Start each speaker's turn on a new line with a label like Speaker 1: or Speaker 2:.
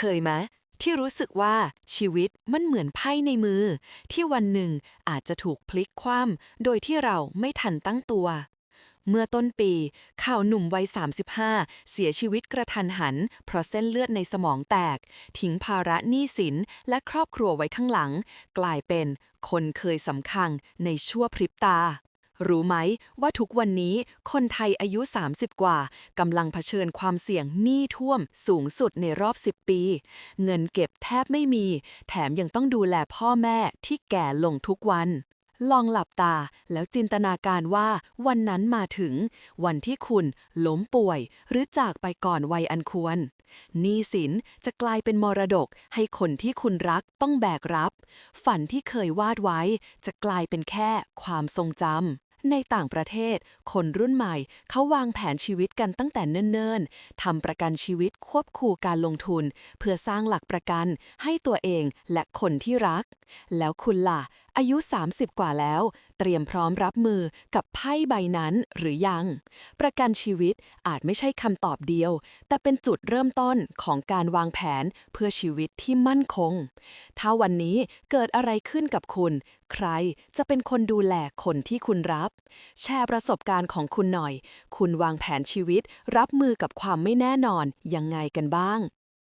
Speaker 1: เคยไหมที่รู้สึกว่าชีวิตมันเหมือนไพ่ในมือ ที่วันหนึ่งอาจจะถูกพลิกคว่ำโดยที่เราไม่ทันตั้งตัว เมื่อต้นปี ข่าวหนุ่มวัย 35 เสียชีวิตกระทันหัน เพราะเส้นเลือดในสมองแตก ทิ้งภาระหนี้สินและครอบครัวไว้ข้างหลัง กลายเป็นคนเคยสำคัญในชั่วพริบตา รู้ไหมว่าทุกวันนี้คนไทยอายุ 30 กว่ากำลังเผชิญความเสี่ยงหนี้ท่วมสูงสุดในรอบ 10 ปี เงินเก็บแทบไม่มี แถมยังต้องดูแลพ่อแม่ที่แก่ลงทุกวัน ลองหลับตาแล้วจินตนาการว่าวันนั้นมาถึง วันที่คุณล้มป่วย หรือจากไปก่อนวัยอันควรหนี้สินจะกลายเป็นมรดกให้คนที่คุณรักต้องแบกรับ ฝันที่เคยวาดไว้จะกลายเป็นแค่ความทรงจำ ในต่างประเทศ คนรุ่นใหม่เขาวางแผนชีวิตกันตั้งแต่เนิ่นๆทำประกันชีวิตควบคู่การลงทุน เพื่อสร้างหลักประกันให้ตัวเองและคนที่รัก แล้วคุณล่ะ อายุ 30 กว่าแล้ว เตรียมพร้อมรับมือกับไพ่ใบนั้นหรือยัง ประกันชีวิตอาจไม่ใช่คำตอบเดียว แต่เป็นจุดเริ่มต้นของการวางแผนเพื่อชีวิตที่มั่นคง ถ้าวันนี้เกิดอะไรขึ้นกับคุณ ใครจะเป็นคนดูแลคนที่คุณรับ แชร์ประสบการณ์ของคุณหน่อย คุณวางแผนชีวิตรับมือกับความไม่แน่นอนยังไงกันบ้าง